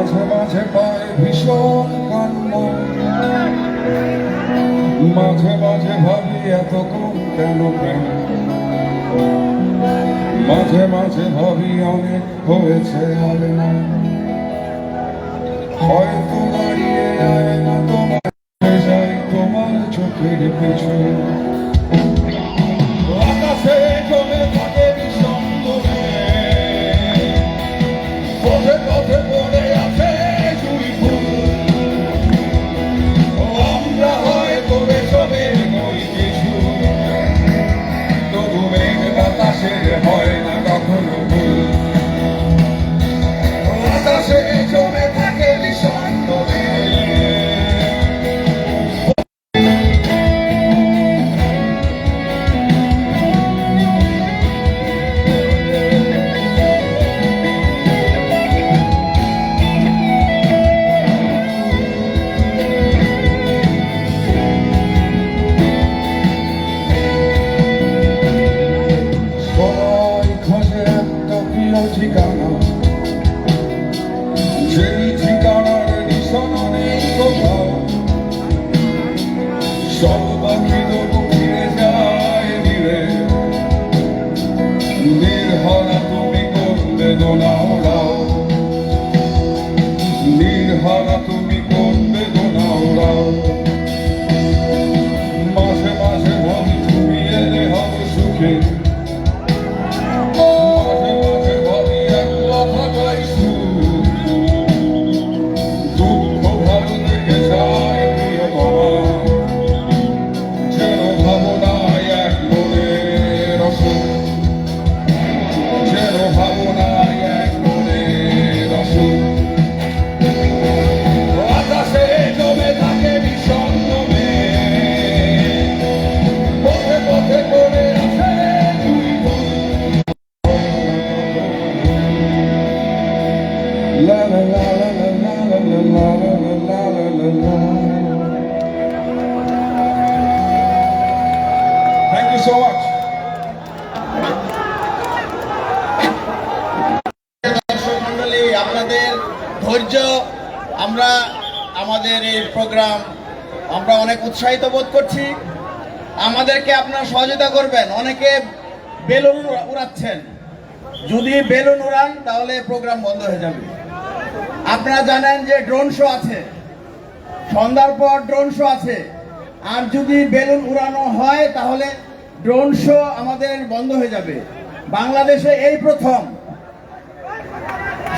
মাঝে মাঝে পায় ভীষণ মাঝে মাঝে ভাবি এত কম কেন প্রেম। মাঝে মাঝে ভাবি অনেক হয়েছে আলে হয়তো দাঁড়িয়ে আয় না। Sing it, boy. Thank you. আপনাদের ধৈর্য, আমরা আমাদের এই প্রোগ্রাম আমরা অনেক উৎসাহিত বোধ করছি। আমাদেরকে আপনারা সহযোগিতা করবেন। অনেকে বেলুন উড়াচ্ছেন। যদি বেলুন উড়ান, তাহলে প্রোগ্রাম বন্ধ হয়ে যাবে। আপনারা জানেন যে ড্রোন শো আছে। সন্ধ্যার পর ড্রোন শো আছে। আর যদি বেলুন উড়ানো হয়, তাহলে ড্রোন শো আমাদের বন্ধ হয়ে যাবে। বাংলাদেশে এই প্রথম।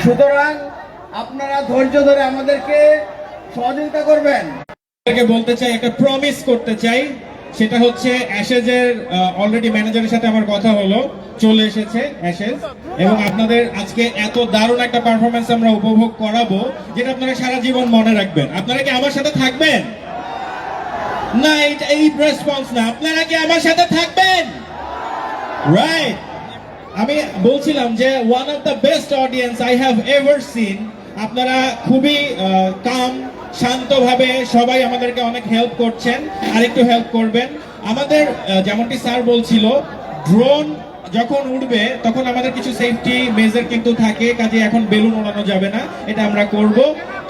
সুতরাং আপনারা ধৈর্য ধরে আমাদেরকে সহযোগিতা করবেন। বলতে চাই, একটা প্রমিস করতে চাই, সেটা হচ্ছে অ্যাশেজের অলরেডি ম্যানেজারের সাথে আমার কথা হলো, চলে এসেছে অ্যাশেজ, এবং আপনাদের আজকে এত দারুণ একটা পারফরমেন্স আমরা উপভোগ করাবো, যেটা আপনারা সারা জীবন মনে রাখবেন। আপনারা কি আমার সাথে থাকবেন? না এই রেসপন্স না। আপনারা কি আমার সাথে থাকবেন? রাইট আমি বলছিলাম যে one of the best audience I have ever seen আপনারা খুবই কাম শান্তভাবে সবাই আমাদেরকে অনেক হেল্প করছেন আর একটু হেল্প করবেন। আমাদের যেমনটি স্যার বলছিল ড্রোন যখন উঠবে তখন আমাদের কিছু সেফটি মেজার কিন্তু থাকে, কাজে এখন বেলুন ওড়ানো যাবে না, এটা আমরা করব।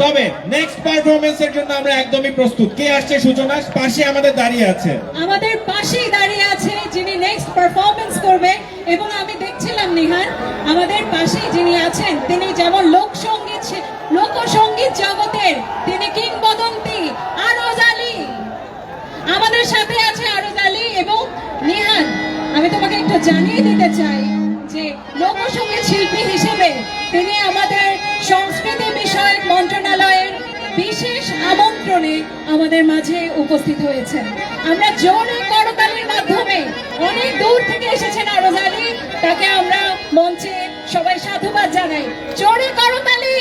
তবে নেক্সট পারফরমেন্সের জন্য আমরা একদমই প্রস্তুত। কে আসছে সূচনা? পাশে আমাদের দাঁড়িয়ে আছে। আমাদের পাশেই দাঁড়িয়ে আছে যিনি নেক্সট পারফরমেন্স করবে এবং আমি নিহান আমাদের পাশেই যিনি আছেন, তিনি যেমন লোকসঙ্গীত লোকসঙ্গীত জগতের, তিনি কিংবদন্তি, আরজ আলী। আমাদের সাথে আছে আরজ আলী এবং নিহান আমি তোমাকে একটু জানিয়ে দিতে চাই যে লোকসঙ্গীত শিল্পী হিসেবে তিনি আমাদের সংস্কৃতি বিষয়ক মন্ত্রণালয়ের বিশেষ আমন্ত্রণে আমাদের মাঝে উপস্থিত হয়েছেন। আমরা জোরে মাধ্যমে অনেক দূর থেকে এসেছেন আরজ তাকে আমরা মঞ্চে সবাই সাধুবাদ জানাই। চড়ে জোরে করতালি